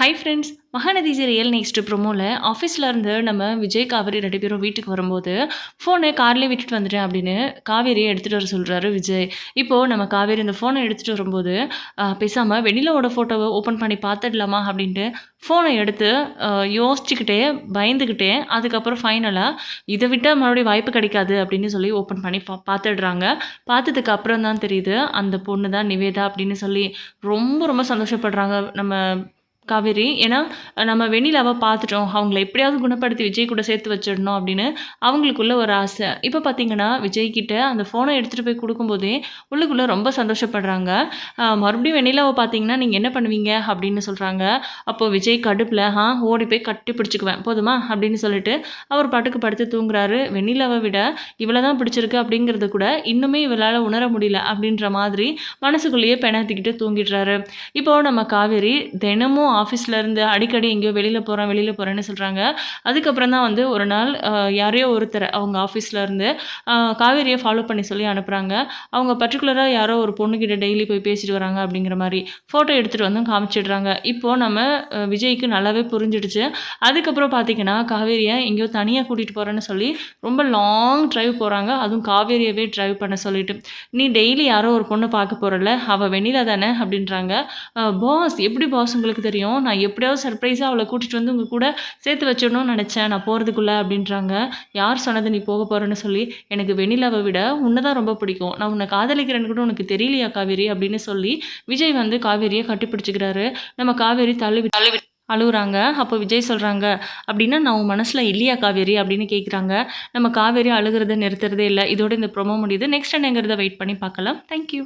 Hi friends Mahanadhi serial next ப்ரொமோவில் ஆஃபீஸில் இருந்து நம்ம விஜய் காவேரி ரெண்டு பேரும் வீட்டுக்கு வரும்போது ஃபோனை கார்லேயே விட்டுட்டு வந்துட்டேன் அப்படின்னு காவேரியை எடுத்துகிட்டு வர சொல்கிறாரு விஜய். இப்போது நம்ம காவேரி இந்த ஃபோனை எடுத்துகிட்டு வரும்போது பேசாமல் வெண்ணிலாவோட ஃபோட்டோவை ஓப்பன் பண்ணி பார்த்துடலாமா அப்படின்ட்டு ஃபோனை எடுத்து யோசிச்சுக்கிட்டே பயந்துக்கிட்டே அதுக்கப்புறம் ஃபைனலாக இதை விட்டால் மறுபடியும் வாய்ப்பு கிடைக்காது அப்படின்னு சொல்லி ஓப்பன் பண்ணி பா பார்த்துடுறாங்க. பார்த்ததுக்கு அப்புறம் தான் தெரியுது அந்த பொண்ணு தான் நிவேதா அப்படின்னு சொல்லி ரொம்ப ரொம்ப சந்தோஷப்படுறாங்க நம்ம காவேரி. ஏன்னா நம்ம வெண்ணிலாவை பார்த்துட்டோம். அவங்கள எப்படியாவது குணப்படுத்தி விஜய் கூட சேர்த்து வச்சிடணும் அப்படின்னு அவங்களுக்குள்ள ஒரு ஆசை. இப்போ பார்த்தீங்கன்னா விஜய்கிட்ட அந்த ஃபோனை எடுத்துகிட்டு போய் கொடுக்கும்போதே உள்ளுக்குள்ளே ரொம்ப சந்தோஷப்படுறாங்க. மறுபடியும் வெண்ணிலாவை பார்த்தீங்கன்னா நீங்கள் என்ன பண்ணுவீங்க? அப்படின்னு சொல்கிறாங்க அப்போது விஜய் கடுப்பில் ஆ ஓடி போய் கட்டி பிடிச்சிக்குவேன். போதுமா? அப்படின்னு சொல்லிட்டு அவர் பாட்டுக்கு படுத்து தூங்குறாரு. வெண்ணிலாவை விட இவ்வளோ தான் பிடிச்சிருக்கு அப்படிங்கிறத கூட இன்னுமே இவளால் உணர முடியல அப்படின்ற மாதிரி மனசுக்குள்ளேயே பெணாத்திக்கிட்டு தூங்கிடுறாரு. இப்போ நம்ம காவேரி தினமும் ஆஃபீஸ்லேருந்து அடிக்கடி எங்கேயோ வெளியில் போகிறேன் வெளியில் போகிறேன்னு சொல்கிறாங்க அதுக்கப்புறம் தான் வந்து ஒரு நாள் யாரையோ ஒருத்தர் அவங்க ஆஃபீஸ்லேருந்து காவேரியை ஃபாலோ பண்ணி சொல்லி அனுப்புகிறாங்க அவங்க பர்டிகுலராக யாரோ ஒரு பொண்ணுக்கிட்ட டெய்லி போய் பேசிட்டு வராங்க அப்படிங்கிற மாதிரி ஃபோட்டோ எடுத்துகிட்டு வந்து காமிச்சிடுறாங்க. இப்போது நம்ம விஜய்க்கு நல்லாவே புரிஞ்சிடுச்சு. அதுக்கப்புறம் பார்த்தீங்கன்னா காவேரியை எங்கேயோ தனியாக கூட்டிகிட்டு போகிறேன்னு சொல்லி ரொம்ப லாங் டிரைவ் போகிறாங்க அதுவும் காவேரியவே டிரைவ் பண்ண சொல்லிட்டு. நீ டெய்லி யாரோ ஒரு பொண்ணை பார்க்க போகிறல அவள் வெண்ணிலா தானே? அப்படின்றாங்க. பாஸ் எப்படி பாஸ் உங்களுக்கு தெரியும்? நான் எப்படியாவது சர்ப்ரைஸாக அவளை கூட்டிகிட்டு வந்து உங்கள் கூட சேர்த்து வச்சிடணும்னு நினச்சேன். நான் போகிறதுக்குள்ளே அப்படின்றாங்க. யார் சொன்னது நீ போக போகிறேன்னு சொல்லி எனக்கு வெண்ணிலாவை விட உன்னை தான் ரொம்ப பிடிக்கும். நான் உன்னை காதலிக்கிறேன்னு கூட உனக்கு தெரியலையா காவேரி? அப்படின்னு சொல்லி விஜய் வந்து காவேரியை கட்டிப்பிடிச்சிக்கிறாரு. நம்ம காவேரி தள்ளி தள்ளி அழுகுறாங்க அப்போ விஜய் சொல்கிறாங்க அப்படின்னா நான் உன் மனசில் இல்லையா காவேரி? அப்படின்னு கேட்குறாங்க நம்ம காவேரி அழுகிறத நிறுத்துறதே இல்லை. இதோட இந்த ப்ரொமோ முடியுது. நெக்ஸ்ட் என்னங்கிறத வெயிட் பண்ணி பார்க்கலாம். தேங்க்யூ